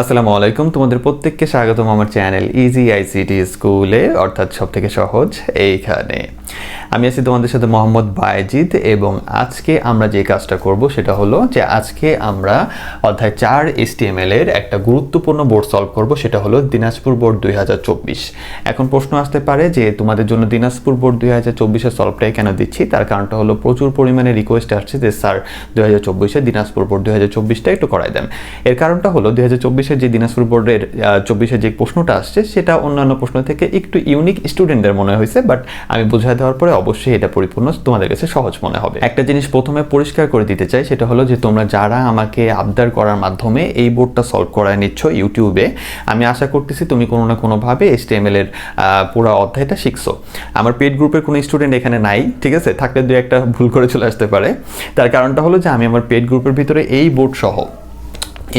আসসালামু আলাইকুম। তোমাদের প্রত্যেককে স্বাগতম আমার চ্যানেল ইজি আইসিটি স্কুলে অর্থাৎ সব থেকে সহজ এইখানে। আমি আছি তোমাদের সাথে মোহাম্মদ বায়েজিদ এবং আজকে আমরা যে কাজটা করব সেটা হলো যে আজকে আমরা অধ্যায় চার এসটিএমএল এর একটা গুরুত্বপূর্ণ বোর্ড সলভ করব, সেটা হলো দিনাজপুর বোর্ড দুই হাজার চব্বিশ। এখন প্রশ্ন আসতে পারে যে তোমাদের জন্য দিনাজপুর বোর্ড দুই হাজার চব্বিশের সলভটাই কেন দিচ্ছি? তার কারণটা হলো প্রচুর পরিমাণে রিকোয়েস্ট আসছে যে, স্যার, দুই হাজার চব্বিশে দিনাজপুর বোর্ড দুই হাজার চব্বিশটা একটু করাই দেন। এর কারণটা হলো দুই হাজার চব্বিশের যে দিনাজপুর বোর্ডের চব্বিশের যে প্রশ্নটা আসছে, সেটা অন্যান্য প্রশ্ন থেকে একটু ইউনিক স্টুডেন্টদের মনে হয়েছে বাট আমি বুঝাই দেওয়ার পরে অবশ্যই এটা পরিপূর্ণ তোমাদের কাছে সহজ মনে হবে। একটা জিনিস প্রথমে পরিষ্কার করে দিতে চাই, সেটা হলো যে তোমরা যারা আমাকে আবদার করার মাধ্যমে এই বোর্ডটা সলভ করায় নিচ্ছ ইউটিউবে আমি আশা করতেছি তুমি কোনো না কোনোভাবে এসটিএমএল এর পুরো অধ্যায়টা শিখছো। আমার পেড গ্রুপের কোনো স্টুডেন্ট এখানে নাই, ঠিক আছে? থাকলে দু একটা ভুল করে চলে আসতে পারে। তার কারণটা হলো যে আমি আমার পেড গ্রুপের ভিতরে এই বোর্ড সহ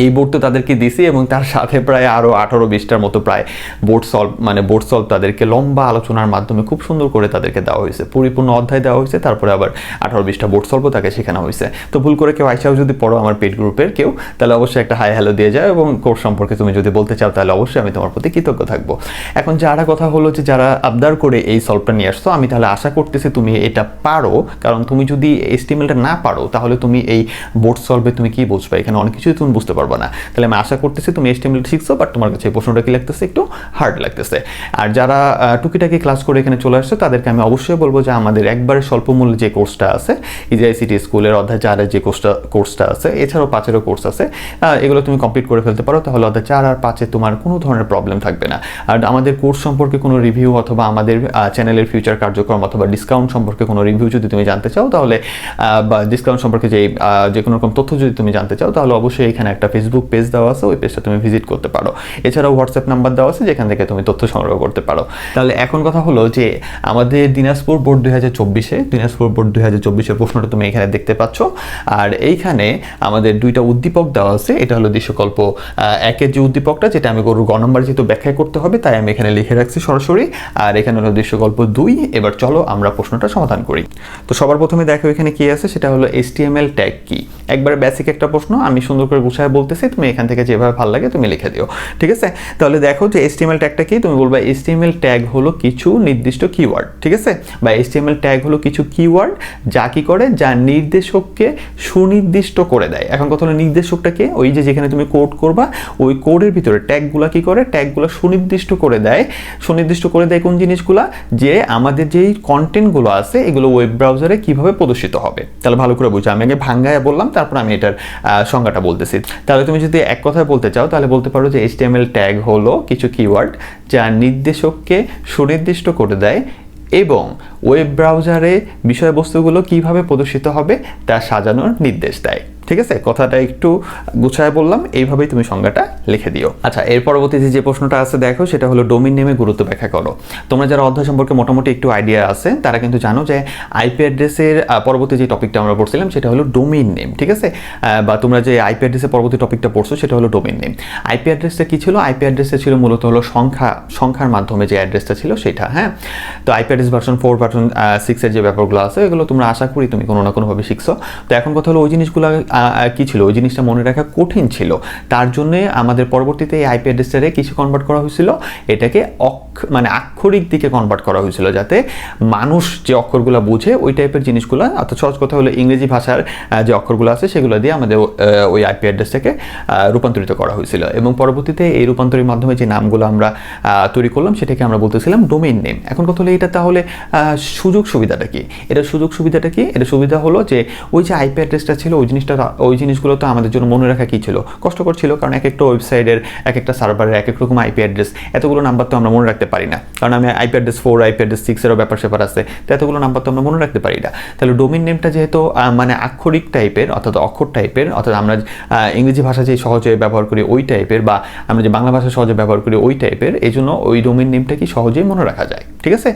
এই বোর্ড তো তাদেরকে দিছি এবং তার সাথে প্রায় আরও আঠারো, বিশটার মতো প্রায় বোর্ড সলভ মানে বোর্ড সলভ তাদেরকে লম্বা আলোচনার মাধ্যমে খুব সুন্দর করে তাদেরকে দেওয়া হয়েছে। পরিপূর্ণ অধ্যায় দেওয়া হয়েছে, তারপরে আবার আঠারো, বিশটা বোর্ড সলভও তাকে শেখানো হয়েছে। তো ভুল করে কেউ আইসাও যদি পড়ো আমার পেড গ্রুপের কেউ, তাহলে অবশ্যই একটা হাই হ্যালো দিয়ে যায় এবং কোর্স সম্পর্কে তুমি যদি বলতে চাও, তাহলে অবশ্যই আমি তোমার প্রতি কৃতজ্ঞ থাকব। এখন যারা কথা হলো যে যারা আবদার করে এই সলভটা নিয়ে আসছো, আমি তাহলে আশা করতেছি তুমি এটা পারো, কারণ তুমি যদি এস্টিমেলটা না পারো, তাহলে তুমি এই বোর্ড সলভে তুমি কি বুঝবে? এখানে অনেক কিছুই তুমি বুঝতে পারবে না। তাহলে আমি আশা করতেছি তুমি এস্টিমেল শিখছো বাট তোমার কাছে এই প্রশ্নটা কি লাগতেছে? একটু হার্ড লাগতেছে। আর যারা টুকিটাকি ক্লাস করে এখানে চলে আসছে, তাদেরকে আমি অবশ্যই বলব যে আমাদের একবারে স্বল্প মূল্যে যে কোর্সটা আছে ইজিআইসিটি স্কুলের অধ্যায় চারের যে কোর্সটা কোর্সটা আছে, এছাড়াও পাঁচেরও কোর্স আছে এগুলো তুমি কমপ্লিট করে ফেলতে পারো। তাহলে অধ্যায় চার আর পাঁচে তোমার কোনো ধরনের প্রবলেম থাকবে না। আর আমাদের কোর্স সম্পর্কে কোনো রিভিউ অথবা আমাদের চ্যানেলের ফিউচার কার্যক্রম অথবা ডিসকাউন্ট সম্পর্কে কোনো রিভিউ যদি তুমি জানতে চাও, তাহলে বা ডিসকাউন্ট সম্পর্কে যে যে কোনো রকম তথ্য যদি তুমি জানতে চাও, তাহলে অবশ্যই এখানে একটা ফেসবুক পেজ দেওয়া আছে, ওই পেজটা তুমি ভিজিট করতে পারো। এছাড়াও হোয়াটসঅ্যাপ নাম্বার দেওয়া আছে, যেখান থেকে তুমি তথ্য সংগ্রহ করতে পারো। তাহলে এখন কথা হলো যে, আমাদের দিনাজপুর বোর্ড দুই হাজার চব্বিশে, দিনাজপুর বোর্ড দুই হাজার চব্বিশের প্রশ্নটা তুমি এখানে দেখতে পাচ্ছ। আর এইখানে আমাদের দুইটা উদ্দীপক দেওয়া আছে, এটা হলো দৃশ্যকল্প একের যে উদ্দীপকটা, যেটা আমি গরুর গ নম্বর যেহেতু ব্যাখ্যা করতে হবে, তাই আমি এখানে লিখে রাখছি সরাসরি। আর এখানে হলো দৃশ্যকল্প দুই, এবার চলো আমরা প্রশ্নটা সমাধান করি। তো সবার প্রথমে দেখো এখানে কি আছে, সেটা হলো এসটিএমএল ট্যাগ কি? একবার বেসিক একটা প্রশ্ন, আমি সুন্দর করে গুছায় বলতেছি, তুমি এখান থেকে যেভাবে ভালো লাগে তুমি লিখে দিও। ঠিক আছে? তাহলে দেখো যে এসটিএমএল ট্যাগটা কি? তুমি বলবা এসটিএমএল ট্যাগ হলো কিছু নির্দিষ্ট কিওয়ার্ড ঠিক আছে? বা এসটিএমএল ট্যাগ হলো কিছু কিওয়ার্ড যা কি করে? যা নির্দেশককে সুনির্দিষ্ট করে দেয়। এখন কথা হলো নির্দেশকটাকে ওই যে যেখানে তুমি কোড করবা, ওই কোডের ভিতরে ট্যাগগুলা কি করে? ট্যাগগুলো সুনির্দিষ্ট করে দেয়। সুনির্দিষ্ট করে দেয় কোন জিনিসগুলা? যে আমাদের যেই কন্টেন্টগুলো আছে, এগুলো ওয়েব ব্রাউজারে কীভাবে প্রদর্শিত হবে? তাহলে ভালো করে বুঝো। আমি আগে ভাঙ্গায় বললাম, তারপর আমি এটার সংজ্ঞাটা বলতেছি। তাহলে তুমি যদি এক কথায় বলতে চাও, তাহলে বলতে পারো যে এইচটিএমএল ট্যাগ হলো কিছু কিওয়ার্ড যা নির্দেশককে সুনির্দিষ্ট করে দেয় এবং ওয়েব ব্রাউজারে বিষয়বস্তুগুলো কীভাবে প্রদর্শিত হবে তা সাজানোর নির্দেশ দেয়। ঠিক আছে? কথাটা একটু গুছায় বললাম, এইভাবেই তুমি সংজ্ঞাটা লিখে দিও। আচ্ছা এর পরবর্তীতে যে প্রশ্নটা আছে দেখো, সেটা হলো ডোমিন নেমে গুরুত্ব ব্যাখ্যা করো। তোমরা যারা অধ্যায় সম্পর্কে মোটামুটি একটু আইডিয়া আছে, তারা কিন্তু জানো যে আইপি অ্যাড্রেসের পরবর্তী যে টপিকটা আমরা পড়ছিলাম, সেটা হলো ডোমিন নেম, ঠিক আছে? বা তোমরা যে আইপি অ্যাড্রেসের পরবর্তী টপিকটা পড়ছো, সেটা হলো ডোমিন নেম। আইপি অ্যাড্রেসটা কী ছিল? আইপি অ্যাড্রেসটা ছিল মূলত হলো সংখ্যা, সংখ্যার মাধ্যমে যে অ্যাড্রেসটা ছিল সেটা হ্যাঁ? তো IP address version four version সিক্সের যে ব্যাপারগুলো আছে, এগুলো তোমরা আশা করি তুমি কোনো না কোনোভাবে শিখছো। তো এখন কথা হলো ওই জিনিসগুলো কি ছিল? ওই জিনিসটা মনে রাখা কঠিন ছিল। তার জন্য আমাদের পরবর্তীতে এই আইপি অ্যাড্রেসটারে কিছু কনভার্ট করা হয়েছিল। এটাকে অক্ষ মানে আক্ষরিক দিকে কনভার্ট করা হয়েছিল যাতে মানুষ যে অক্ষরগুলো বুঝে, ওই টাইপের জিনিসগুলো অর্থাৎ সহজ কথা হলো ইংরেজি ভাষার যে অক্ষরগুলো আছে, সেগুলো দিয়ে আমাদের ওই আইপি অ্যাড্রেসটাকে রূপান্তরিত করা হয়েছিল। এবং পরবর্তীতে এই রূপান্তরের মাধ্যমে যে নামগুলো আমরা তৈরি করলাম, সেটাকে আমরা বলতেছিলাম ডোমেইন নেম এখন কথা হলো, এটা তাহলে সুযোগ সুবিধাটা কি? এটা সুযোগ সুবিধাটা কি? এটা সুবিধা হলো যে, ওই যে আইপি অ্যাড্রেসটা ছিল, ওই জিনিসটা ওই জিনিসগুলো তো আমাদের জন্য মনে রাখা কী ছিল? কষ্টকর ছিল কারণ এক একটা ওয়েবসাইটের এক একটা সার্ভারের এক এক রকম আইপি অ্যাড্রেস। এতগুলো নাম্বার তো আমরা মনে রাখতে পারি না। কারণ আমি IP address four, IP address সিক্সেরও ব্যাপার স্যাপার আছে। তো এতগুলো নাম্বার তো আমরা মনে রাখতে পারি না। তাহলে ডোমিন নেমটা যেহেতু মানে আক্ষরিক টাইপের অর্থাৎ অক্ষর টাইপের, অর্থাৎ আমরা ইংরেজি ভাষা যে সহজে ব্যবহার করি ওই টাইপের বা আমরা যে বাংলা ভাষা সহজে ব্যবহার করি ওই টাইপের, এই জন্য ওই ডোমিন নেমটা কি সহজেই মনে রাখা যায়। ঠিক আছে?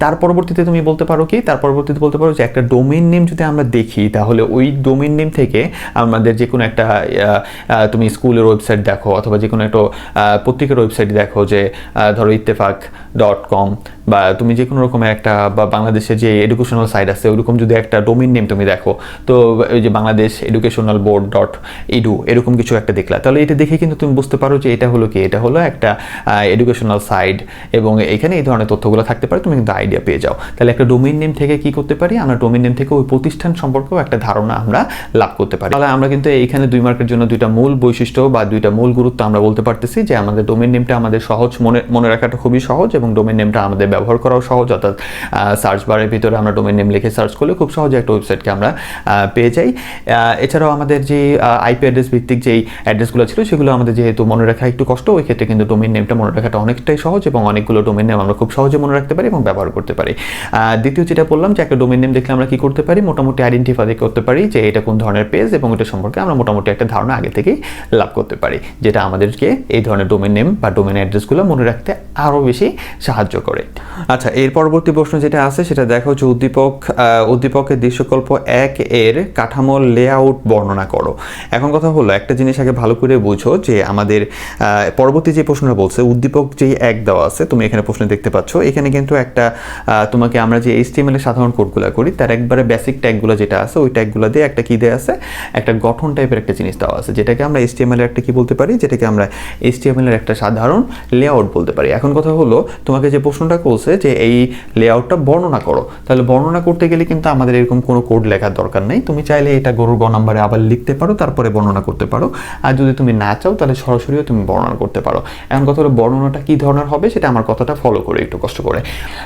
তার পরবর্তীতে তুমি বলতে পারো কি? তার পরবর্তীতে বলতে পারো যে একটা ডোমেন নেম যদি আমরা দেখি, তাহলে ওই ডোমেন নেম থেকে আমাদের যে কোনো একটা তুমি স্কুলের ওয়েবসাইট দেখো অথবা যে কোনো একটা পত্রিকার ওয়েবসাইট দেখো যে ধরো ইত্তেফাক ডট কম বা তুমি যে কোনো রকমের একটা বা বাংলাদেশের যে এডুকেশনাল সাইট আছে, ওরকম যদি একটা ডোমিন নেম তুমি দেখো, তো ওই যে Bangladesh educational board dot edu এরকম কিছু একটা দেখলা। তাহলে এটা দেখে কিন্তু তুমি বুঝতে পারো যে এটা হলো কি? এটা হলো একটা এডুকেশনাল সাইট এবং এখানে এই ধরনের তথ্যগুলো থাকতে পারে, তুমি কিন্তু আইডিয়া পেয়ে যাও। তাহলে একটা ডোমিন নেম থেকে কি করতে পারি? আমরা ডোমিন নেম থেকে ওই প্রতিষ্ঠান সম্পর্কেও একটা ধারণা আমরা লাভ করতে পারি তাহলে আমরা কিন্তু এইখানে দুই মার্কের জন্য দুইটা মূল বৈশিষ্ট্য বা দুইটা মূল গুরুত্ব আমরা বলতে পারতেছি যে আমাদের ডোমেন নেমটা আমাদের সহজ মনে মনে রাখাটা খুবই সহজ এবং ডোমেন নেমটা আমাদের ব্যবহার করাও সহজ। অর্থাৎ সার্চ বারের ভিতরে আমরা ডোমেন নেম লিখে সার্চ করলে খুব সহজে একটা ওয়েবসাইটকে আমরা পেয়ে যাই। এছাড়াও আমাদের যে আইপি অ্যাড্রেস ভিত্তিক যেই অ্যাড্রেসগুলো ছিল সেগুলো আমাদের যেহেতু মনে রাখা একটু কষ্ট, ওই ক্ষেত্রে কিন্তু ডোমেন নেমটা মনে রাখাটা অনেকটাই সহজ এবং অনেকগুলো ডোমেন নেম আমরা খুব সহজে মনে রাখতে পারি এবং ব্যবহার করতে পারি। দ্বিতীয় যেটা বললাম যে একটা ডোমেন নেম দেখলে আমরা কি করতে পারি? মোটামুটি আইডেন্টিফাই করতে পারি যে এটা কোন ধরনের পেজ এবং এটা সম্পর্কে আমরা মোটামুটি একটা ধারণা আগে থেকেই লাভ করতে পারি, যেটা আমাদেরকে এই ধরনের ডোমেন নেম বা ডোমেন অ্যাড্রেসগুলো মনে রাখতে আরও বেশি সাহায্য করে। আচ্ছা এর পরবর্তী প্রশ্ন যেটা আছে, সেটা দেখো যে উদ্দীপক উদ্দীপকের দৃশ্যকল্প এক এর কাঠামো লেআউট বর্ণনা করো। এখন কথা হলো, একটা জিনিস আগে ভালো করে বুঝো যে আমাদের পরবর্তী যে প্রশ্নটা বলছে, উদ্দীপক যেই এক দেওয়া আছে, তুমি এখানে প্রশ্ন দেখতে পাচ্ছ। এখানে কিন্তু একটা তোমাকে আমরা যে এইচটিএমএল এর সাধারণ কোডগুলো করি, তার একবারে বেসিক ট্যাগগুলো যেটা আছে, ওই ট্যাগগুলো দিয়ে একটা কী দেওয়া আছে, একটা গঠন টাইপের একটা জিনিস দেওয়া আছে, যেটাকে আমরা এইচটিএমএল এর একটা কী বলতে পারি, যেটাকে আমরা এইচটিএমএল এর একটা সাধারণ লেআউট বলতে পারি। এখন কথা হলো, তোমাকে যে প্রশ্নটা করছে যে এই লেআউটটা বর্ণনা করো, তাহলে বর্ণনা করতে গেলে কিন্তু আমাদের এরকম কোনো কোড লেখার দরকার নেই। তুমি চাইলে এটা গরুর গ নাম্বারে আবার লিখতে পারো, তারপরে বর্ণনা করতে পারো। আর যদি তুমি না চাও, তাহলে সরাসরিও তুমি বর্ণনা করতে পারো। এখন কথা হলো, বর্ণনাটা কি ধরনের হবে সেটা আমার কথাটা ফলো করে একটু কষ্ট করে।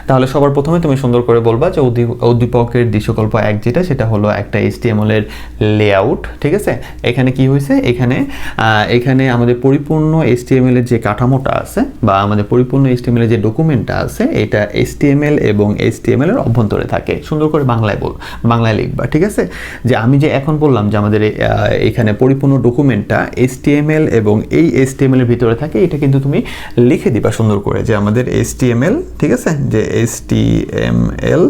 তাহলে সবার প্রথমে তুমি সুন্দর করে বলবা যে উদ্দীপ- উদ্দীপকের দৃশ্যকল্প এক যেটা, সেটা হলো একটা এইচটিএমএল এর লেআউট ঠিক আছে? এখানে কি হয়েছে? এখানে এখানে আমাদের পরিপূর্ণ এইচটিএমএল এর যে কাঠামোটা আছে বা আমাদের পরিপূর্ণ এইচটিএমএল এর যে ডকুমেন্টটা আছে, এটা এইচটিএমএল এবং এইচটিএমএল এর অভ্যন্তরে থাকে। সুন্দর করে বাংলায় বল, বাংলায় লিখবা, ঠিক আছে? যে আমি যে এখন বললাম যে আমাদের এখানে পরিপূর্ণ ডকুমেন্টটা এইচটিএমএল এবং এই এইচটিএমএল এর ভিতরে থাকে, এটা কিন্তু তুমি লিখে দিবা সুন্দর করে যে আমাদের এইচটিএমএল ঠিক আছে? যে এইচটিএমএল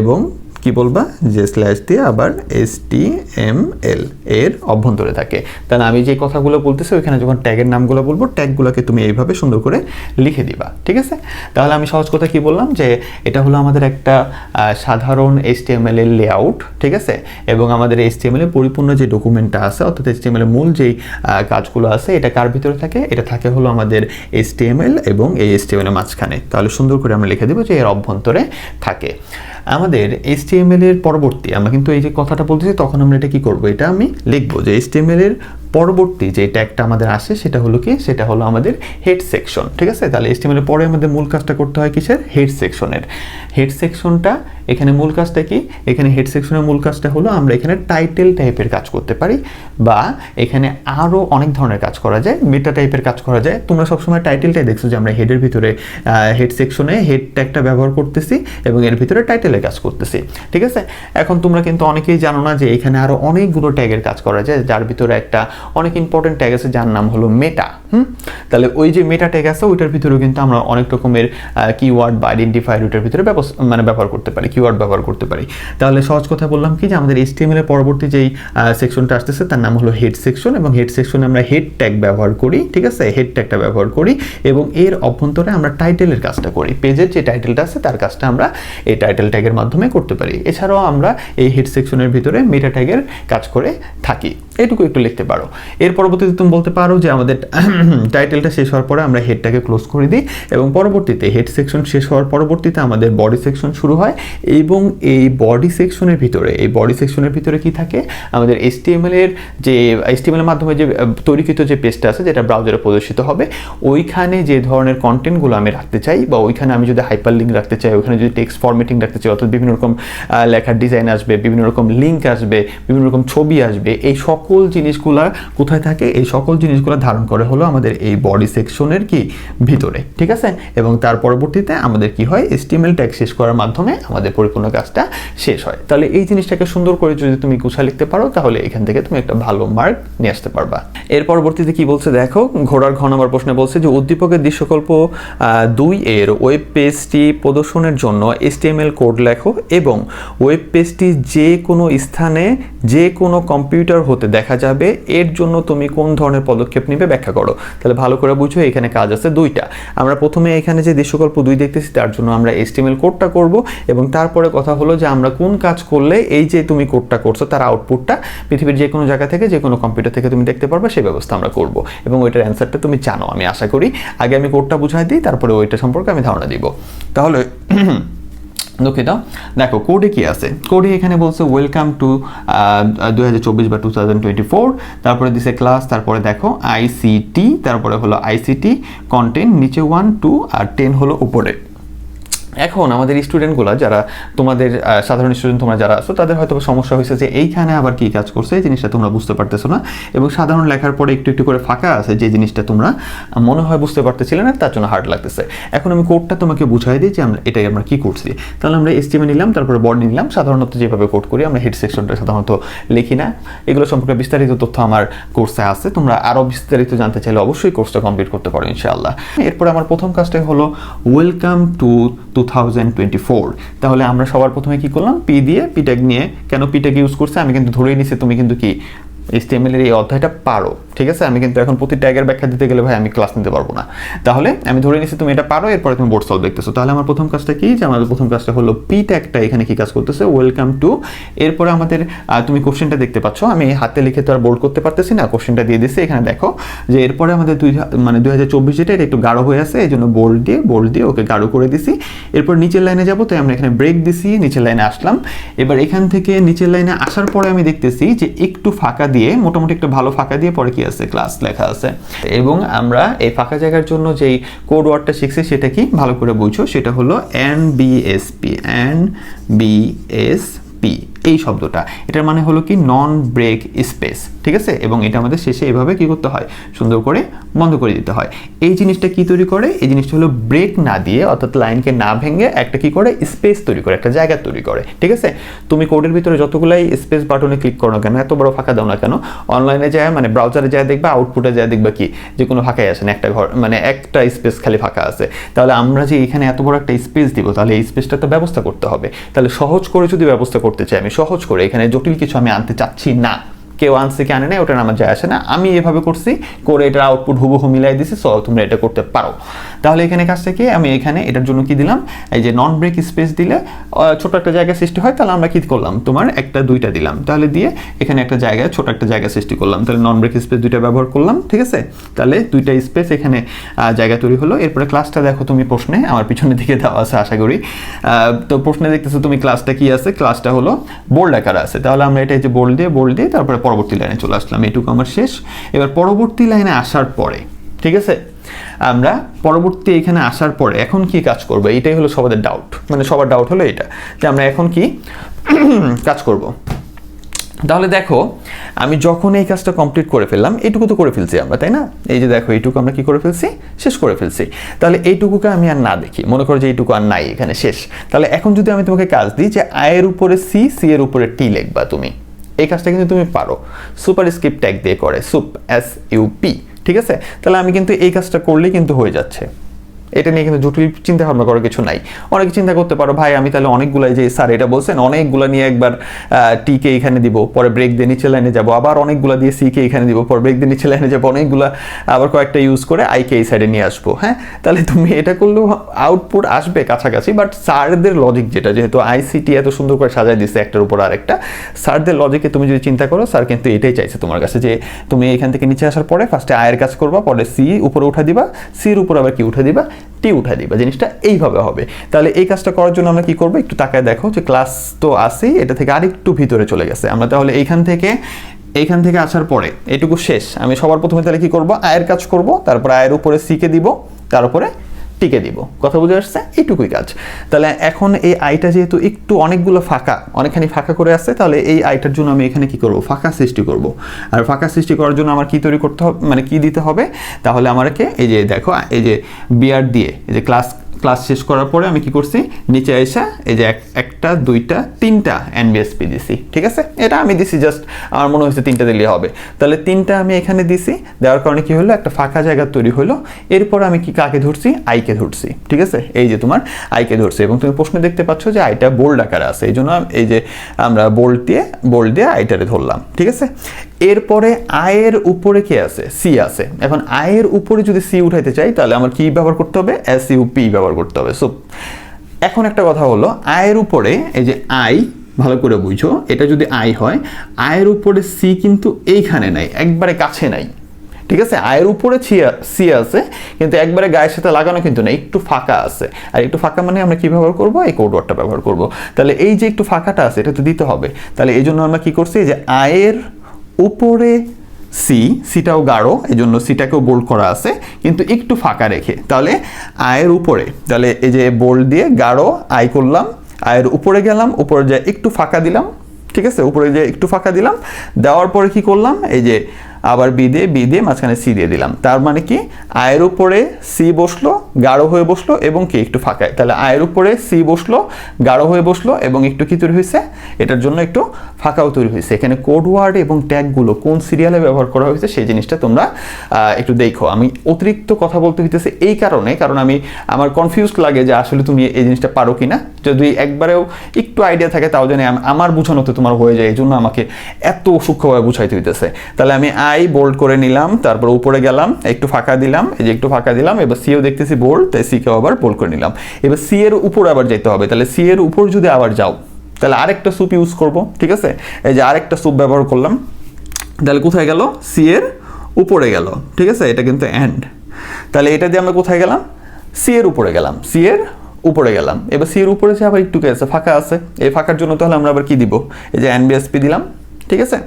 এবং কি বলবা? যে স্ল্যাশ দিয়ে আবার এস টি এম এল এর অভ্যন্তরে থাকে। তাহলে আমি যে কথাগুলো বলতেছি, ওইখানে যখন ট্যাগের নামগুলো বলব ট্যাগগুলোকে তুমি এইভাবে সুন্দর করে লিখে দিবা, ঠিক আছে? তাহলে আমি সহজ কথা কি বললাম? যে এটা হলো আমাদের একটা সাধারণ এইচ টি এম এল এর লেআউট ঠিক আছে? এবং আমাদের এস টি এম এল এর পরিপূর্ণ যে ডকুমেন্টটা আছে, অর্থাৎ এইচ টি এম এল এর মূল যেই কাজগুলো আছে, এটা কার ভিতরে থাকে? এটা থাকে হলো আমাদের এইচ টি এম এল এবং এই এস টি এম এল এর মাঝখানে। তাহলে সুন্দর করে আমরা লিখে দেবো যে এর অভ্যন্তরে থাকে। আমাদের HTML এর পরবর্তী, আমরা কিন্তু এই যে কথাটা বলতেছি, তখন আমরা এটা কি করব? এটা আমি লিখব যে এইচটিএমএল এর পরবর্তী যে ট্যাগটা আমাদের আসে, সেটা হলো কি? সেটা হলো আমাদের হেড সেকশন ঠিক আছে? তাহলে এর পরে আমাদের মূল কাজটা করতে হয় কিসের? হেড সেকশনের হেড সেকশনটা এখানে মূল কাজটা কি? এখানে হেড সেকশনের মূল কাজটা হলো আমরা এখানে টাইটেল টাইপের কাজ করতে পারি, বা এখানে আরও অনেক ধরনের কাজ করা যায় মেটা টাইপের কাজ করা যায়। তোমরা সবসময় টাইটেলটাই দেখছ যে আমরা হেডের ভিতরে হেড সেকশনে হেড ট্যাগটা ব্যবহার করতেছি, এবং এর ভিতরে টাইটেলের কাজ করতেছি, ঠিক আছে? এখন তোমরা কিন্তু অনেকেই জানো না যে এখানে আরও অনেকগুলো ট্যাগের কাজ করা যায়, যার ভিতরে একটা অনেক ইম্পর্টেন্ট ট্যাগ আছে যার নাম হলো মেটা হুম? তাহলে ওই যে মেটা ট্যাগ আছে, ওইটার ভিতরেও কিন্তু আমরা অনেক রকমের কিওয়ার্ড বা আইডেন্টিফায়ার ওইটার ভিতরে মানে ব্যবহার করতে পারি কিওয়ার্ড ব্যবহার করতে পারি। তাহলে সহজ কথা বললাম কি যে আমাদের এর পরবর্তী যেই সেকশনটা আসতেছে, তার নাম হলো হেড সেকশন এবং হেড সেকশনে আমরা হেড ট্যাগ ব্যবহার করি, ঠিক আছে? হেড ট্যাগটা ব্যবহার করি এবং এর অভ্যন্তরে আমরা টাইটেলের কাজটা করি। পেজের যে টাইটেলটা আছে, তার কাজটা আমরা এই টাইটেল ট্যাগের মাধ্যমে করতে পারি। এছাড়াও আমরা এই হেড সেকশনের ভিতরে মেটা ট্যাগের কাজ করে থাকি। এটুকু একটু লিখতে পারো। এর পরবর্তীতে তুমি বলতে পারো যে আমাদের টাইটেলটা শেষ হওয়ার পরে আমরা হেডটাকে ক্লোজ করে দিই এবং পরবর্তীতে হেড সেকশন শেষ হওয়ার পরবর্তীতে আমাদের বডি সেকশন শুরু হয় এবং এই বডি সেকশনের ভিতরে, এই বডি সেকশনের ভিতরে কি থাকে? আমাদের এর যে এর মাধ্যমে যে তৈরিকৃত যে পেজটা আছে যেটা ব্রাউজারে প্রদর্শিত হবে, ওইখানে যে ধরনের কন্টেন্টগুলো আমি রাখতে চাই বা ওইখানে আমি যদি হাইপার লিঙ্ক রাখতে চাই, ওইখানে যদি টেক্সট ফরম্যাটিং রাখতে চাই, অর্থাৎ বিভিন্ন রকম লেখার ডিজাইন আসবে, বিভিন্ন রকম লিঙ্ক আসবে, বিভিন্ন রকম ছবি আসবে, এই সকল জিনিসগুলা কোথায় থাকে? এই সকল জিনিসগুলো ধারণ করে হলো আমাদের এই বডি সেকশনের কি? ভিতরে, ঠিক আছে? এবং তার পরবর্তীতে আমাদের কি হয়? এস্টিমেল ট্যাগ শেষ করার মাধ্যমে আমাদের পরিপূর্ণ কাজটা শেষ হয়। তাহলে এই জিনিসটাকে সুন্দর করে যদি তুমি গুছা লিখতে পারো, তাহলে এখান থেকে তুমি একটা ভালো মার্ক নিয়ে আসতে পারবা। এর পরবর্তীতে কি বলছে? দেখো, ঘোড়ার ঘন নম্বর প্রশ্নে বলছে যে, উদ্দীপকের দৃশ্যকল্প দুই এর ওয়েব পেজটি প্রদর্শনের জন্য এসটিএমএল কোড লেখো এবং ওয়েব পেজটি যে কোনো স্থানে যে কোনো কম্পিউটার হতে দেখা যাবে। এর জন্য তুমি কোন ধরনের পদক্ষেপ নিবে ব্যাখ্যা করো। তাহলে ভালো করে বুঝো, এখানে কাজ আছে দুইটা। আমরা প্রথমে এখানে যে দৃশ্যকল্প দুই দেখতেছি, তার জন্য আমরা এসটিএমএল কোডটা করব এবং তারপরে কথা হলো যে আমরা কোন কাজ করলে এই যে তুমি কোডটা করছ, তার আউটপুটটা পৃথিবীর যে কোনো জায়গা থেকে, যে কোনো কম্পিউটার থেকে তুমি দেখতে পারবে, সেই ব্যবস্থা আমরা করব। এবং ওইটার অ্যান্সারটা তুমি জানো, আমি আশা করি। আগে আমি কোডটা বুঝাই দিই, তারপরে ওইটা সম্পর্কে আমি ধারণা দিব। তাহলে দুঃখিত। দেখো কোডে কি আছে? কোডে এখানে বলছে ওয়েলকাম টু দু হাজার চব্বিশ বা টু তারপরে দিছে ক্লাস তারপরে দেখো আইসিটি তারপরে হলো আইসিটি কন্টেন্ট নিচে ওয়ান টু আর টেন হলো উপরে। এখন আমাদের স্টুডেন্টগুলো যারা তোমাদের সাধারণ স্টুডেন্ট তোমরা যারা আসো তাদের হয়তো সমস্যা হয়েছে যে এইখানে আবার কি কাজ করছে? এই জিনিসটা তোমরা বুঝতে পারতেছো না। এবং সাধারণ লেখার পরে একটু একটু করে ফাঁকা আছে যে জিনিসটা তোমরা মনে হয় বুঝতে পারতেছিলে না, তার জন্য হার্ড লাগতেছে। এখন আমি কোডটা তোমাকে বুঝাই দিই যে আমরা এটাই আমরা কী করছি। তাহলে আমরা এসটিএমএ নিলাম, তারপরে বডি নিলাম। সাধারণত যেভাবে কোড করি, আমরা হেড সেকশনটা সাধারণত লিখি না। এগুলো সম্পর্কে বিস্তারিত তথ্য আমার কোর্সে আছে। তোমরা আরও বিস্তারিত জানতে চাইলে অবশ্যই কোর্সটা কমপ্লিট করতে পারো, ইনশাআল্লাহ। এরপরে আমার প্রথম কাজটাই হলো welcome to two thousand twenty four তাহলে আমরা সবার প্রথমে কি করলাম? পি দিয়ে পিট্যাগ নিয়ে কেন পিট্যাগ ইউজ করছে? আমি কিন্তু ধরেই নিছি, তুমি কিন্তু কি এর এই অধ্যায়টা পারো, ঠিক আছে? আমি কিন্তু এখন প্রতি ট্যাগের ব্যাখ্যা দিতে গেলে ভাই আমি ক্লাস নিতে পারব না। তাহলে আমি ধরে নিচ্ছি তুমি এটা পারো, এরপরে তুমি বোর্ড সলভ দেখতেছো। তাহলে আমার প্রথম কাজটা কি? যে আমাদের প্রথম কাজটা হলো পি ট্যাগটা এখানে কি কাজ করতেছে? ওয়েলকাম টু এরপরে আমাদের তুমি কোশ্চেনটা দেখতে পাচ্ছ। আমি হাতে লিখে তো আর বোর্ড করতে পারতেছি না কোশ্চেনটা দিয়ে দিচ্ছি এখানে দেখো যে এরপরে আমাদের দুই মানে দুই হাজার চব্বিশ যেটা, এটা একটু গাঢ় হয়ে আছে এই জন্য বোল্ড দিয়ে বোল্ড দিয়ে ওকে গাঢ় করে দিছি। এরপর নিচের লাইনে যাব, তাই আমরা এখানে ব্রেক দিছি, নিচের লাইনে আসলাম। এবার এখান থেকে নিচের লাইনে আসার পরে আমি দেখতেছি যে একটু ফাঁকা দিয়ে মোটামুটি একটা ভালো ফাঁকা দিয়ে পরে কি আছে? ক্লাস লেখা আছে। এবং আমরা এই ফাঁকা জায়গার জন্য যেই কোড ওয়ার্ডটা শিখছি সেটা কি? ভালো করে বুঝো। সেটা হলো এন বিএসপি এন বিএসপি এই শব্দটা। এটার মানে হলো কি নন ব্রেক স্পেস ঠিক আছে? এবং এটা আমাদের শেষে এভাবে কি করতে হয়? সুন্দর করে বন্ধ করে দিতে হয়। এই জিনিসটা কি তৈরি করে? এই জিনিসটা হলো ব্রেক না দিয়ে, অর্থাৎ লাইনকে না ভেঙে একটা কি করে? স্পেস তৈরি করে, একটা জায়গা তৈরি করে, ঠিক আছে? তুমি কোডের ভিতরে যতগুলাই স্পেস বাটনে ক্লিক করো না কেন, এত বড় ফাঁকা দাও না কেন অনলাইনে যায় মানে ব্রাউজারে যায় দেখবা আউটপুটে যায় দেখবা কি? যে কোনো ফাঁকাই আসে না, একটা ঘর মানে একটা স্পেস খালি ফাঁকা আছে। তাহলে আমরা যে এখানে এত বড় একটা স্পেস দিব, তাহলে এই স্পেসটা তো ব্যবস্থা করতে হবে। তাহলে সহজ করে যদি ব্যবস্থা করতে চাই, আমি সহজ করে এখানে জটিল কিছু আমি আনতে চাচ্ছি না। কেউ আনছে কি আনে না ওটা আমার যায় আসে না। আমি এভাবে করছি, করে এটার আউটপুট হুবহু মিলাই দিছি সো তোমরা এটা করতে পারো। তাহলে এখানে কাজটা কি? আমি এখানে এটার জন্য কি দিলাম? এই যে নন ব্রেক স্পেস দিলে ছোট একটা জায়গা সৃষ্টি হয়, তাহলে আমরা কি করলাম? তোমার একটা, দুইটা দিলাম। তাহলে দিয়ে এখানে একটা জায়গায় ছোট একটা জায়গা সৃষ্টি করলাম। তাহলে নন ব্রেক স্পেস দুইটা ব্যবহার করলাম, ঠিক আছে? তাহলে দুইটা স্পেস এখানে জায়গা তৈরি হলো। এরপরে ক্লাসটা দেখো তুমি প্রশ্নে, আমার পিছনের দিকে দেওয়া আছে, আশা করি। তো প্রশ্নে দেখতেছো তুমি ক্লাসটা কি আছে? ক্লাসটা হলো বোল্ড আকার আছে। তাহলে আমরা এটা যে বোল্ড দিয়ে বোল্ড দিয়ে তারপরে পরবর্তী লাইনে চলে আসলাম, এটুকু আমার শেষ। এবার পরবর্তী লাইনে আসার পরে, ঠিক আছে? আমরা পরবর্তী এখানে আসার পরে এখন কি কাজ করব? এটাই হলো সবাদের ডাউট মানে সবার ডাউট হলো এটা, যে আমরা এখন কি কাজ করব। তাহলে দেখো, আমি যখন এই কাজটা কমপ্লিট করে ফেললাম এইটুকু তো করে ফেলছি আমরা, তাই না? এই যে দেখো, এইটুকু আমরা কি করে ফেলছি? শেষ করে ফেলছি। তাহলে এইটুকুকে আমি আর না দেখি। মনে করো যে এইটুকু আর নাই, এখানে শেষ। তাহলে এখন যদি আমি তোমাকে কাজ দিই যে আয়ের উপরে সি সি এর উপরে টি লিখবা তুমি এই কাজটা কিন্তু তুমি পারো। সুপার স্ক্রিপ্ট ট্যাগ দিয়ে করে সুপ এস ইউপি ঠিক আছে? তাহলে আমি কিন্তু এই কাজটা করলেই কিন্তু হয়ে যাচ্ছে। এটা নিয়ে কিন্তু জটিল চিন্তা ভাবনা করার কিছু নাই। অনেকে চিন্তা করতে পারো, ভাই, আমি তাহলে অনেকগুলাই যে স্যার এটা বলছেন, অনেকগুলা নিয়ে একবার টিকে এখানে দিব, পরে ব্রেক দিয়ে নিচে লাইনে যাব, আবার অনেকগুলা দিয়ে সিকে এখানে দিব, পরে ব্রেক দিয়ে নিচে লাইনে যাব, অনেকগুলা আবার কয়েকটা ইউজ করে আইকে এই সাইডে নিয়ে আসব। হ্যাঁ তাহলে তুমি এটা করলেও আউটপুট আসবে কাছাকাছি বাট স্যারদের লজিক যেটা, যেহেতু আইসিটি এত সুন্দর করে সাজায় দিচ্ছে একটার উপর আরেকটা, স্যারদের লজিকে তুমি যদি চিন্তা করো, স্যার কিন্তু এটাই চাইছে তোমার কাছে যে, তুমি এখান থেকে নিচে আসার পরে ফার্স্টে আয়ের কাজ করবা, পরে সি উপরে উঠা দিবা সির উপর আবার কি উঠে দিবা? টি উঠাই দিবা জিনিসটা এইভাবে হবে। তাহলে এই কাজটা করার জন্য আমরা কি করব? একটু তাকায় দেখো যে ক্লাস তো আসেই এটা থেকে আরেকটু ভিতরে চলে গেছে। আমরা তাহলে এইখান থেকে এইখান থেকে আসার পরে, এটুকু শেষ। আমি সবার প্রথমে তাহলে কি করব? আয়ের কাজ করব, তারপর আয়ের উপরে সিকে দিব তার উপরে টিকে দিব। কথা বুঝে আসছে? এইটুকুই কাজ। তাহলে এখন এই আইটা যেহেতু একটু অনেকগুলো ফাঁকা, অনেকখানি ফাঁকা করে আসছে তাহলে এই আইটার জন্য আমি এখানে কি করব? ফাঁকা সৃষ্টি করব। আর ফাঁকা সৃষ্টি করার জন্য আমার কি তৈরি করতে হবে? মানে কি দিতে হবে? তাহলে আমাকে এই যে দেখো, এই যে বিআর দিয়ে, এই যে ক্লাস ক্লাস শেষ করার পরে আমি কি করছি? নিচে এসে এই যে এক- একটা, দুইটা, তিনটা এনবিএসপি দিছি, ঠিক আছে? এটা আমি দিছি জাস্ট আমার মনে হয়েছে তিনটা দিলে হবে। তাহলে তিনটা আমি এখানে দিছি, দেওয়ার কারণে কি হলো? একটা ফাঁকা জায়গা তৈরি হলো। এরপর আমি কি কাকে ধরছি? আইকে ধরছি, ঠিক আছে? এই যে তোমার আইকে ধরছি এবং তুমি প্রশ্ন দেখতে পাচ্ছ যে আইটা বোল্ড আকারে আছে। এই জন্য এই যে আমরা বোল্ড দিয়ে বোল্ড দিয়ে আইটারে ধরলাম, ঠিক আছে? এরপরে আয়ের উপরে কে আছে? সি আছে। এখন আয়ের উপরে যদি সি উঠাইতে চাই, তাহলে আমার কি ব্যবহার করতে হবে? এস ইউ পি ব্যবহার করতে হবে। সো এখন একটা কথা হলো, আয়ের উপরে, এই যে আই ভালো করে বুঝো, এটা যদি আই হয়, আয়ের উপরে সি কিন্তু এইখানে নাই, একবারে কাছে নাই। ঠিক আছে? আয়ের উপরে সি আছে, কিন্তু একবারে গায়ের সাথে লাগানো কিন্তু না একটু ফাঁকা আছে। আর একটু ফাঁকা মানে আমরা কি ব্যবহার করব? এই কোড ওয়ার্ডটা ব্যবহার করব। তাহলে এই যে একটু ফাঁকাটা আছে, এটা তো দিতে হবে। তাহলে এই জন্য আমরা কি করছি? যে আয়ের উপরে সি সিটাও গাঢ় এই জন্য সিটাকেও বোল্ড করা আছে, কিন্তু একটু ফাঁকা রেখে। তাহলে আয়ের উপরে, তাহলে এই যে বোল্ড দিয়ে গাঢ় আয় করলাম, আয়ের উপরে গেলাম, উপরে যে একটু ফাঁকা দিলাম, ঠিক আছে, উপরে যে একটু ফাঁকা দিলাম, দেওয়ার পরে কি করলাম, এই যে আবার বি দিয়ে বি দিয়ে মাঝখানে সি দিয়ে দিলাম। তার মানে কি? আয়ের উপরে সি বসল, গাঢ় হয়ে বসল এবং কি? একটু ফাঁকায়। তাহলে আয়ের উপরে সি বসল, গাঢ় হয়ে বসল এবং একটু কি তৈরি হয়েছে? এটার জন্য একটু ফাঁকাও তৈরি হয়েছে। এখানে কোড ওয়ার্ড এবং ট্যাগগুলো কোন সিরিয়ালে ব্যবহার করা হয়েছে সেই জিনিসটা তোমরা একটু দেখো। আমি অতিরিক্ত কথা বলতে হইতেছে এই কারণে, কারণ আমি, আমার কনফিউজ লাগে যে আসলে তুমি এই জিনিসটা পারো কিনা। যদি একবারেও একটু আইডিয়া থাকে তাও জানি আম- আমার বুঝানোতে তোমার হয়ে যায়। এই জন্য আমাকে এত সূক্ষ্মভাবে বুঝাইতে হইতেছে। তাহলে আমি আই বোল্ড করে নিলাম, তারপর উপরে গেলাম, একটু ফাঁকা দিলাম, এই যে একটু ফাঁকা দিলাম, এবার সিও দেখতেছি বোল্ড তাই সিকেও আবার বোল্ড করে নিলাম। এবার সি এর উপর আবার যেতে হবে, তাহলে সি এর উপর যদি আবার যাও, তাহলে আরেকটা স্যুপ ইউজ করব, ঠিক আছে? এই যে আরেকটা স্যুপ ব্যবহার করলাম, তাহলে কোথায় গেল? সি এর উপরে গেল, ঠিক আছে? এটা কিন্তু অ্যান্ড তাহলে এটা দিয়ে আমরা কোথায় গেলাম? সি এর উপরে গেলাম সি এর উপরে গেলাম। এবার সি এর উপরে যে আবার একটু আছে ফাঁকা আছে, এই ফাঁকার জন্য তাহলে আমরা আবার কি দিব? এই যে এনবিএসপি দিলাম, ঠিক আছে?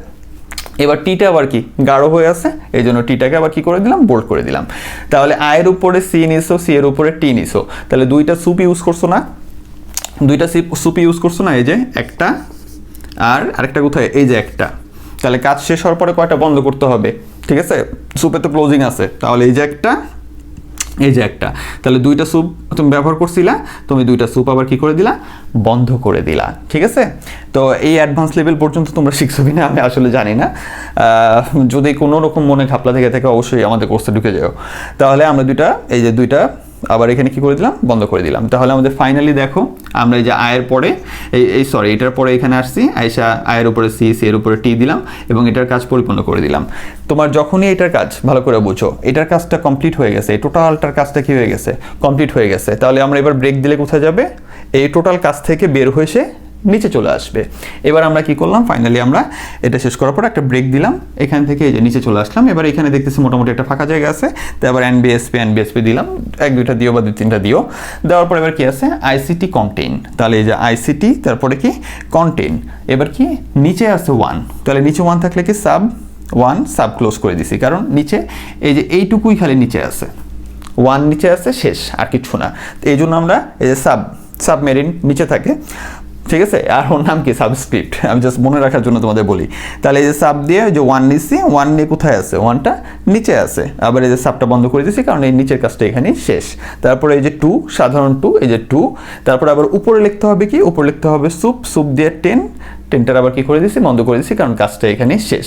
এবার টিটা আবার কি? গাঢ় হয়ে আছে এই জন্য টিটাকে আবার কি করে দিলাম? বোল্ড করে দিলাম। তাহলে আয়ের উপরে সি নিছো সি এর উপরে টি নিছো। তাহলে দুইটা সুপ ইউজ করছ না? দুইটা সুপ ইউজ করছ না? এই যে একটা আর আরেকটা কোথায়? এই যে একটা। তাহলে কাজ শেষ হওয়ার পরে কয়টা বন্ধ করতে হবে? ঠিক আছে? সুপে তো ক্লোজিং আছে। তাহলে এই যে একটা এই যে একটা। তাহলে দুইটা স্যুপ তুমি ব্যবহার করছিলা, তুমি দুইটা স্যুপ আবার কি করে দিলা? বন্ধ করে দিলা, ঠিক আছে? তো এই অ্যাডভান্স লেভেল পর্যন্ত তোমরা শিখছো কিনা আমি আসলে জানি না। যদি কোনো রকম মনে ঘাপলা থেকে থাকে, অবশ্যই আমাদের কোর্সে ঢুকে যাও। তাহলে আমরা দুইটা, এই যে দুইটা আবার এখানে কি করে দিলাম? বন্ধ করে দিলাম। তাহলে আমাদের ফাইনালি দেখো, আমরা এই যে আয়ের পরে, এই এই সরি এটার পরে এখানে আসছি আয়সা আয়ের উপরে সি সি এর উপরে টি দিলাম এবং এটার কাজ পরিপূর্ণ করে দিলাম। তোমার যখনই এটার কাজ, ভালো করে বুঝো, এটার কাজটা কমপ্লিট হয়ে গেছে, এই টোটালটার কাজটা কি হয়ে গেছে? কমপ্লিট হয়ে গেছে। তাহলে আমরা এবার ব্রেক দিলে কোথায় যাবে? এই টোটাল কাজ থেকে বের হয়ে সে নিচে চলে আসবে। এবার আমরা কি করলাম? ফাইনালি আমরা এটা শেষ করার পর একটা ব্রেক দিলাম। এখান থেকে এই যে নিচে চলে আসলাম। এবার এখানে দেখতেছি মোটামুটি একটা ফাঁকা জায়গা আছে। তো এবার এনবিএসপি এনবিএসপি দিলাম। এক, দুইটা দিও বা দুই, তিনটা দিও। দেওয়ার পর এবার কি আছে? আইসিটি কন্টেইন তাহলে এই যে আইসিটি তারপরে কি? কন্টেন এবার কি? নিচে আছে ওয়ান তাহলে নিচে ওয়ান থাকলে কি? সাব ওয়ান সাব ক্লোজ করে দিছি। কারণ নিচে এই যে এইটুকুই খালি নিচে আছে। ওয়ান নিচে আছে, শেষ। আর কিছু না। তো এই জন্য আমরা এই যে সাব সাবমেরিন নিচে থাকে। ঠিক আছে? আর ওর নাম কি? সাবস্ক্রিপ্ট আমি জাস্ট মনে রাখার জন্য তোমাদের বলি। তাহলে এই যে সাব দিয়ে যে ওয়ান নিচ্ছি ওয়ান নিয়ে কোথায় আছে? ওয়ানটা নিচে আছে। আবার এই যে সাবটা বন্ধ করে দিচ্ছি কারণ এই নিচের কাজটা এখানেই শেষ। তারপরে এই যে টু সাধারণ টু এই যে টু তারপরে আবার উপরে লিখতে হবে কি? উপরে লিখতে হবে সুপ সুপ দিয়ে টেন টেনটার আবার কি করে দিছি বন্ধ করে দিছি কারণ কাজটা এখানে শেষ।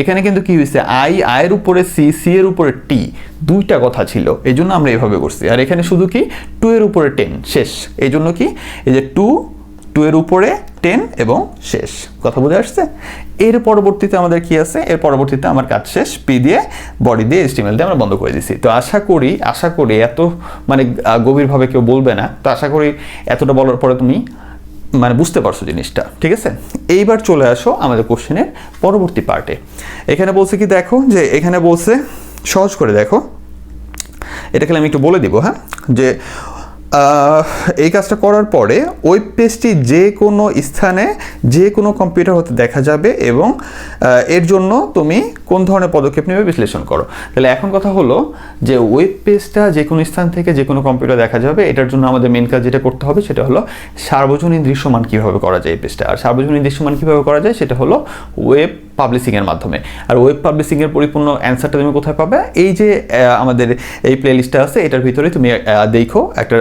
এখানে কিন্তু কি হয়েছে? আই আয়ের উপরে সি সি এর উপরে টি দুইটা কথা ছিল। এই জন্য আমরা এভাবে করছি। আর এখানে শুধু কি? টু এর উপরে টেন শেষ। এই জন্য কি? এই যে টু টু এর উপরে টেন এবং শেষ। কথা বুঝে আসছে? এর পরবর্তীতে আমাদের কি আছে? এর পরবর্তীতে আমার কাজ শেষ। পি দিয়ে বডি দিয়ে এস্টিমেল দিয়ে আমরা বন্ধ করে দিছি। তো আশা করি আশা করি এত মানে গভীরভাবে কেউ বলবে না। তো আশা করি এতটা বলার পরে তুমি মানে বুঝতে পারছ জিনিসটা। ঠিক আছে? এইবার চলে আসো আমাদের কোশ্চেনের পরবর্তী পার্টে। এখানে বলছে কি, দেখো, যে এখানে বলছে, সহজ করে দেখো। এটা খালি আমি একটু বলে দিব হ্যাঁ? যে এই কাজটা করার পরে ওয়েব পেজটি যে কোনো স্থানে যে কোনো কম্পিউটার হতে দেখা যাবে এবং এর জন্য তুমি কোন ধরনের পদক্ষেপ নেবে বিশ্লেষণ করো। তাহলে এখন কথা হলো যে ওয়েব পেজটা যে কোনো স্থান থেকে যে কোনো কম্পিউটার দেখা যাবে, এটার জন্য আমাদের মেন কাজ যেটা করতে হবে সেটা হলো সার্বজনীন দৃশ্যমান কীভাবে করা যায় এই পেজটা আর সার্বজনীন দৃশ্যমান কীভাবে করা যায় সেটা হলো ওয়েব পাবলিশিংয়ের মাধ্যমে। আর ওয়েব পাবলিশিংয়ের পরিপূর্ণ অ্যান্সারটা তুমি কোথায় পাবে? এই যে আমাদের এই প্লেলিস্টটা আছে, এটার ভিতরে তুমি দেখো, একটা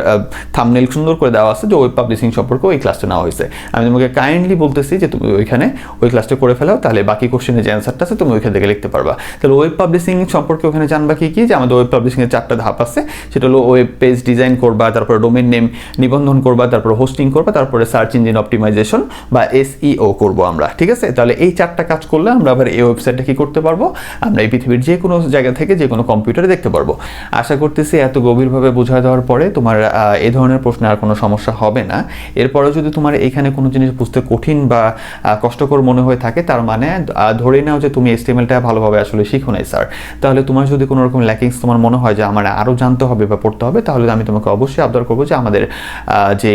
থামনেল সুন্দর করে দেওয়া আছে যে ওয়েব পাবলিশিং সম্পর্কে ওই ক্লাসটা নেওয়া হয়েছে। আমি তোমাকে কাইন্ডলি বলতেছি যে তুমি ওইখানে ওই ক্লাসটা করে ফেলাও, তাহলে বাকি কোশ্চেনের যে অ্যান্সারটা আছে তুমি ওইখান থেকে লিখতে পারবা। তাহলে ওয়েব পাবলিশিং সম্পর্কে ওখানে জানবা কি কি? যে আমাদের ওয়েব পাবলিশিংয়ের চারটা ধাপ আছে, সেটা হলো ওয়েব পেজ ডিজাইন করবা, তারপর ডোমেন নেম নিবন্ধন করবা, তারপর হোস্টিং করবা, তারপরে সার্চ ইঞ্জিন অপটিমাইজেশন বা এসইও করব আমরা, ঠিক আছে? তাহলে এই চারটা কাজ করলে আমরা আবার এই ওয়েবসাইটটা কি করতে পারব? আমরা এই পৃথিবীর যে কোনো জায়গা থেকে যে কোনো কম্পিউটারে দেখতে পারব। আশা করতেছি এত গভীরভাবে বোঝায় দেওয়ার পরে তোমার এ ধরনের প্রশ্নে আর কোনো সমস্যা হবে না। এরপরেও যদি তোমার এখানে কোনো জিনিস বুঝতে কঠিন বা কষ্টকর মনে হয়ে থাকে, তার মানে ধরে নাও যে তুমি এস্টিমেলটা ভালোভাবে আসলে শিখো নাই স্যার তাহলে তোমার যদি কোনো রকম ল্যাকিংস তোমার মনে হয় যে আমার আরও জানতে হবে বা পড়তে হবে, তাহলে আমি তোমাকে অবশ্যই আবদার করব যে আমাদের যে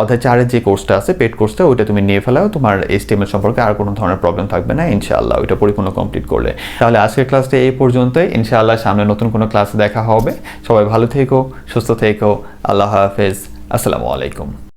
অধ্যায় চারের যে কোর্সটা আছে পেড কোর্সটা ওইটা তুমি নিয়ে ফেলাও। তোমার এস্টিমেল সম্পর্কে আর কোনো ধরনের প্রবলেম থাকবে না। ইনশাআল্লাহ, ওইটা পরিপূর্ণ কমপ্লিট করলে। তাহলে আজকের ক্লাসটা এই পর্যন্তই। ইনশাআল্লাহ সামনে নতুন কোনো ক্লাসে দেখা হবে। সবাই ভালো থেকো, সুস্থ থেকো। আল্লাহ হাফেজ। আসসালামু আলাইকুম।